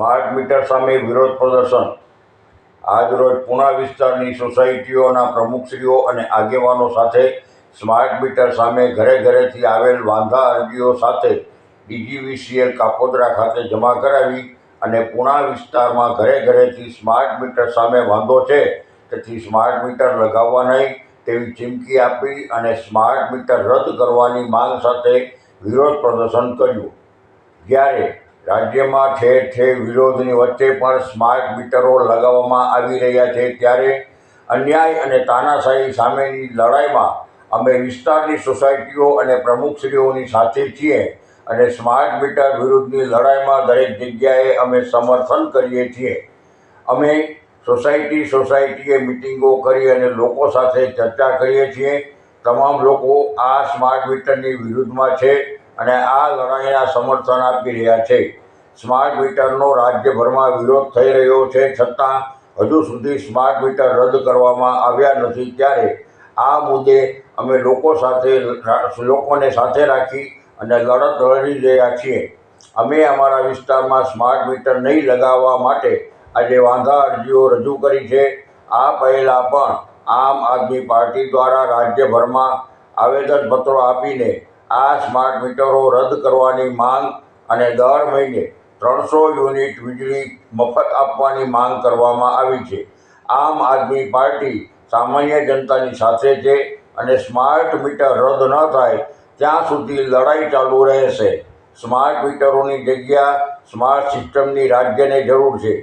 Smart meter સામે વિરોધ પ્રદર્શન. આજરોજ પુણા વિસ્તારની સોસાયટીઓના પ્રમુખશ્રીઓ અને આગેવાનો સાથે સ્માર્ટ મીટર સામે ઘરે ઘરેથી આવેલ વાંધા અરજીઓ સાથે ડીજીવીસીએલ કાપોદરા ખાતે જમા કરાવી અને પુણા વિસ્તારમાં ઘરે ઘરેથી સ્માર્ટ મીટર સામે વાંધો છે તેથી સ્માર્ટ મીટર લગાવવા નહીં તેવી ચીમકી આપી અને સ્માર્ટ મીટર રદ કરવાની માંગ સાથે વિરોધ પ્રદર્શન કર્યું. જ્યારે રાજ્યમાં ઠેર ઠેર વિરોધની વચ્ચે પણ સ્માર્ટ મીટરો લગાવવામાં આવી રહ્યા છે ત્યારે અન્યાય અને તાનાશાહી સામેની લડાઈમાં અમે વિસ્તારની સોસાયટીઓ અને પ્રમુખશ્રીઓની સાથે છીએ અને સ્માર્ટ મીટર વિરુદ્ધની લડાઈમાં દરેક જગ્યાએ અમે સમર્થન કરીએ છીએ. અમે સોસાયટી સોસાયટીએ મિટિંગો કરી અને લોકો સાથે ચર્ચા કરીએ છીએ. તમામ લોકો આ સ્માર્ટ મીટરની વિરુદ્ધમાં છે. અને આ લડાઈના સમર્થન આપી રહ્યા છે. સ્માર્ટ મીટરનો રાજ્યભરમાં વિરોધ થઈ રહ્યો છે. છતાં હજુ સુધી સ્માર્ટ મીટર રદ કરવામાં આવ્યા નથી. ત્યારે આ મુદ્દે અમે લોકો સાથે લોકોને સાથે રાખી અને લડત લડી રહ્યા છીએ. અમે અમારા વિસ્તારમાં સ્માર્ટ મીટર નહીં લગાવવા માટે આજે વાંધા અરજીઓ રજૂ કરી છે. આ પહેલાં પણ આમ આદમી પાર્ટી દ્વારા રાજ્યભરમાં આવેદનપત્રો આપીને આ સ્માર્ટ મીટરો રદ કરવાની માંગ અને દર મહિને ત્રણસો યુનિટ વીજળી મફત આપવાની માંગ કરવામાં આવી છે. આમ આદમી પાર્ટી સામાન્ય જનતાની સાથે છે અને સ્માર્ટ મીટર રદ ન થાય ત્યાં સુધી લડાઈ ચાલુ રહેશે. સ્માર્ટ મીટરોની જગ્યા સ્માર્ટ સિસ્ટમની રાજ્યને જરૂર છે.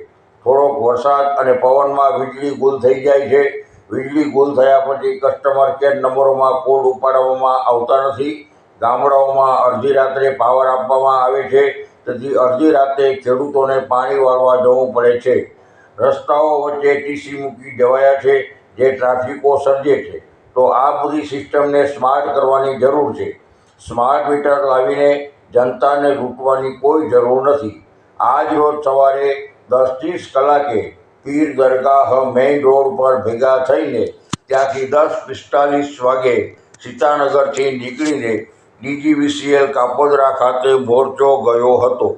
થોડોક વરસાદ અને પવનમાં વીજળી ગુલ થઈ જાય છે. વીજળી ગુલ થયા પછી કસ્ટમર કેર નંબરોમાં કોડ ઉપાડવામાં આવતા નથી. ગામડાઓમાં અડધી રાત્રે પાવર આપવામાં આવે છે. તેથી અડધી રાત્રે ખેડૂતોને પાણી વાળવા જવું પડે છે. રસ્તાઓ વચ્ચે ટીસી મૂકી જવાયા છે, જે ટ્રાફિકો સર્જે છે. તો આ બધી સિસ્ટમને સ્માર્ટ કરવાની જરૂર છે. સ્માર્ટ મીટર લાવીને જનતાને લૂંટવાની કોઈ જરૂર નથી. આજ રોજ સવારે દસ ત્રીસ કલાકે પીર દરગાહ મેઇન રોડ પર ભેગા થઈને ત્યાંથી દસ પિસ્તાલીસ વાગે સીતાનગરથી નીકળીને ડીજીવીસીએલ કાપોદરા ખાતે મોરચો ગયો હતો.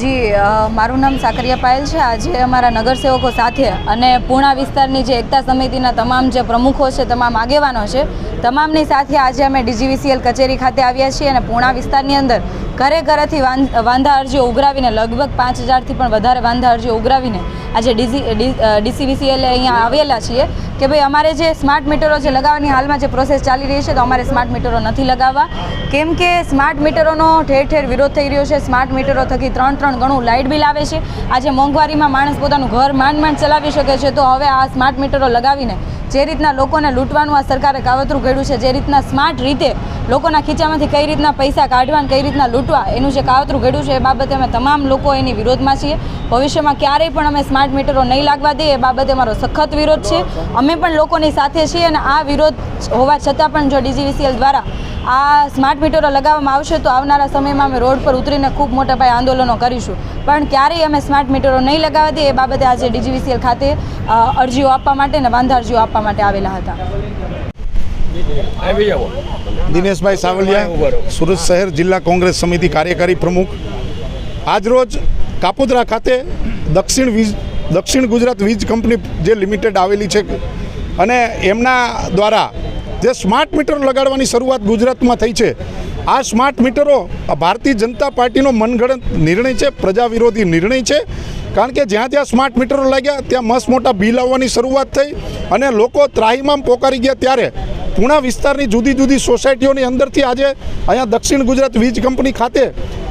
જી મારું નામ સાકરિયા પાયલ છે. આજે અમારા નગરસેવકો સાથે અને પૂણા વિસ્તારની જે એકતા સમિતિના તમામ જે પ્રમુખો છે, તમામ આગેવાનો છે, તમામની સાથે આજે અમે ડીજીવીસીએલ કચેરી ખાતે આવ્યા છીએ અને પૂર્ણા વિસ્તારની અંદર ઘરે ઘરેથી વાંધા અરજીઓ ઉઘરાવીને, લગભગ પાંચ હજારથી પણ વધારે વાંધા અરજીઓ ઉઘરાવીને આજે ડીસી અહીંયા આવેલા છીએ કે ભાઈ અમારે જે સ્માર્ટ મીટરો છે લગાવવાની હાલમાં જે પ્રોસેસ ચાલી રહી છે તો અમારે સ્માર્ટ મીટરો નથી લગાવવા. કેમ કે સ્માર્ટ મીટરોનો ઠેર ઠેર વિરોધ થઈ રહ્યો છે. સ્માર્ટ મીટરો થકી ત્રણ ત્રણ ગણું લાઇટ બિલ આવે છે. આજે મોંઘવારીમાં માણસ પોતાનું ઘર માંડ માંડ ચલાવી શકે છે. તો હવે આ સ્માર્ટ મીટરો લગાવીને જે રીતના લોકોને લૂંટવાનું આ સરકારે કાવતરું ઘડ્યું છે, જે રીતના સ્માર્ટ રીતે લોકોના ખીચામાંથી કઈ રીતના પૈસા કાઢવા કઈ રીતના લૂંટવા એનું જે કાવતરું ઘડ્યું છે એ બાબતે અમે તમામ લોકો એની વિરોધમાં છીએ. ભવિષ્યમાં ક્યારેય પણ અમે સ્માર્ટ મીટરો નહીં લાગવા દે એ બાબતે અમારો સખત વિરોધ છે. અમે પણ લોકોની સાથે છીએ અને આ વિરોધ હોવા છતાં પણ જો ડીજીવીસીએલ દ્વારા આ સ્માર્ટ મીટરો લગાવવામાં આવશે તો આવનારા સમયમાં અમે રોડ પર ઉતરીને ખૂબ મોટા પાયે આંદોલનો કરીશું. પણ ક્યારેય અમે સ્માર્ટ મીટરો નહીં લગાવવા દઈએ એ બાબતે આજે ડીજીવીસીએલ ખાતે અરજીઓ આપવા માટે અને વાંધા અરજીઓ આપવા માટે આવેલા હતા. દિનેશભાઈ સાવલિયા સુરત શહેર જિલ્લા કોંગ્રેસ સમિતિ કાર્યકારી પ્રમુખ. આજરોજ કાપોદરા ખાતે દક્ષિણ વીજ દક્ષિણ ગુજરાત વીજ કંપની જે લિમિટેડ આવેલી છે અને એમના દ્વારા જે સ્માર્ટ મીટર લગાડવાની શરૂઆત ગુજરાતમાં થઈ છે, આ સ્માર્ટ મીટરો ભારતીય જનતા પાર્ટીનો મનગણત નિર્ણય છે પ્રજા વિરોધી નિર્ણય છે. કારણ કે જ્યાં જ્યાં સ્માર્ટ મીટરો લાગ્યા, ત્યાં મસ્ત મોટા બિલ આવવાની શરૂઆત થઈ અને લોકો ત્રાહીમામ પોકારી ગયા ત્યારે પૂણા વિસ્તારની જુદી જુદી સોસાયટીઓની અંદરથી આજે અહીંયા દક્ષિણ ગુજરાત વીજ કંપની ખાતે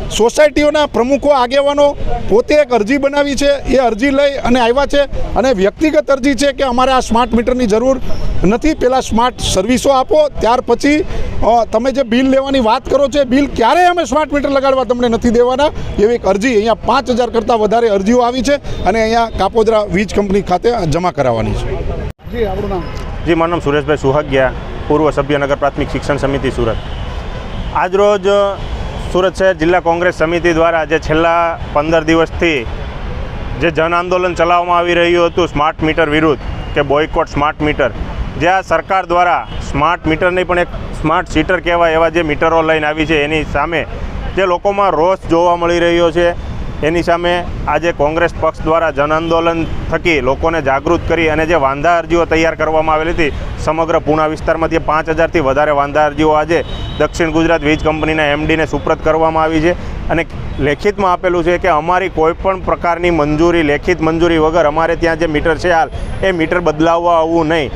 સોસાયટીઓના પ્રમુખો આગેવાનો પોતે એક અરજી બનાવી છે એ અરજી લઈ અને આવ્યા છે અને વ્યક્તિગત અરજી છે કે અમારે આ સ્માર્ટ મીટરની જરૂર નથી પહેલાં સ્માર્ટ સર્વિસો આપો ત્યાર પછી તમે જે બિલ લેવાની વાત કરો છો બિલ ક્યારેય અમે સ્માર્ટ મીટર લગાડવા તમને નથી દેવાના એવી એક અરજી અહીંયા પાંચ હજાર કરતાં વધારે અરજીઓ આવી છે અને અહીંયા કાપોદરા વીજ કંપની ખાતે જમા કરાવવાની છે. જી આપણું નામ? જી મારું નામ સુરેશભાઈ સુહાગ્યા પૂર્વ સભ્યનગર પ્રાથમિક શિક્ષણ સમિતિ સુરત. આજરોજ સુરત શહેર જિલ્લા કોંગ્રેસ સમિતિ દ્વારા જે છેલ્લા પંદર દિવસથી જે જન આંદોલન ચલાવવામાં આવી રહ્યું હતું સ્માર્ટ મીટર વિરુદ્ધ કે બોયકોટ સ્માર્ટ મીટર, જે આ સરકાર દ્વારા સ્માર્ટ મીટરની પણ એક સ્માર્ટ સીટર કહેવાય એવા જે મીટરો લઈને આવી છે, એની સામે જે લોકોમાં રોષ જોવા મળી રહ્યો છે એની સામે આજે કોંગ્રેસ પક્ષ દ્વારા જનઆંદોલન થકી લોકોને જાગૃત કરી અને જે વાંધા અરજીઓ તૈયાર કરવામાં આવેલી હતી, સમગ્ર પૂણા વિસ્તારમાંથી પાંચ હજારથી વધારે વાંધા અરજીઓ આજે દક્ષિણ ગુજરાત વીજ કંપનીના એમડીને સુપ્રત કરવામાં આવી છે. અને લેખિતમાં આપેલું છે કે અમારી કોઈપણ પ્રકારની મંજૂરી, લેખિત મંજૂરી વગર અમારે ત્યાં જે મીટર છે હાલ, એ મીટર બદલાવવા આવવું નહીં.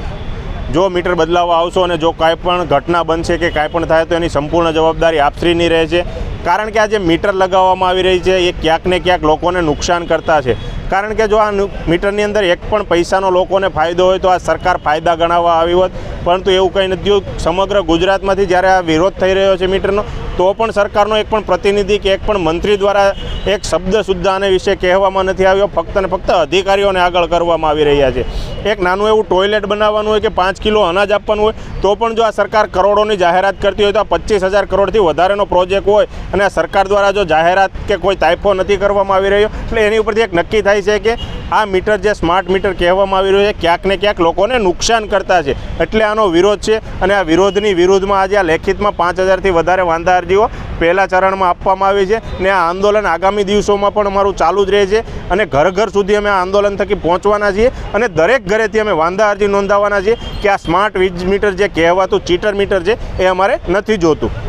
જો મીટર બદલાવવા આવશો અને જો કાંઈ પણ ઘટના બનશે કે કાંઈ પણ થાય તો એની સંપૂર્ણ જવાબદારી આપશ્રીની રહે છે કારણ કે આ જે મીટર લગાવવામાં આવી રહી છે, એ ક્યાંક ને ક્યાંક લોકોને નુકસાન કરતા છે. કારણ કે જો આ મીટરની અંદર એક પણ પૈસાનો લોકોને ફાયદો હોય, તો આ સરકાર ફાયદા ગણાવવા આવી હોત. પરંતુ એવું કંઈ નથી થયું. સમગ્ર ગુજરાતમાંથી જ્યારે આ વિરોધ થઈ રહ્યો છે મીટરનો, તો પણ સરકારનો એક પણ પ્રતિનિધિ કે એક પણ મંત્રી દ્વારા એક શબ્દ સુદ્ધા આને વિશે કહેવામાં નથી આવ્યો. ફક્ત ને ફક્ત અધિકારીઓને આગળ કરવામાં આવી રહ્યા છે. એક નાનું એવું ટોયલેટ બનાવવાનું હોય કે પાંચ કિલો અનાજ આપવાનું હોય, તો પણ જો આ સરકાર કરોડોની જાહેરાત કરતી હોય, તો આ પચીસ હજાર કરોડથી વધારેનો પ્રોજેક્ટ હોય અને સરકાર દ્વારા જો જાહેરાત કે કોઈ તાઇફો નથી કરવામાં આવી રહ્યો, એટલે એની ઉપરથી એક નક્કી થાય છે કે આ મીટર જે સ્માર્ટ મીટર કહેવામાં આવી રહ્યું છે, ક્યાંક ને ક્યાંક લોકોને નુકસાન કરતા છે. એટલે આનો વિરોધ છે અને આ વિરોધની વિરુદ્ધમાં આજે આ લેખિતમાં પાંચ હજારથી વધારે વાંધા અરજીઓ પહેલા ચરણમાં આપવામાં આવી છે ને આ આંદોલન આગામી દિવસોમાં પણ અમારું ચાલુ જ રહે છે અને ઘર ઘર સુધી અમે આ આંદોલન થકી પહોંચવાના છીએ અને દરેક ઘરેથી અમે વાંધા અરજી નોંધાવવાના છીએ કે આ સ્માર્ટ વીજ મીટર જે કહેવાતું ચીટર મીટર છે એ અમારે નથી જોતું.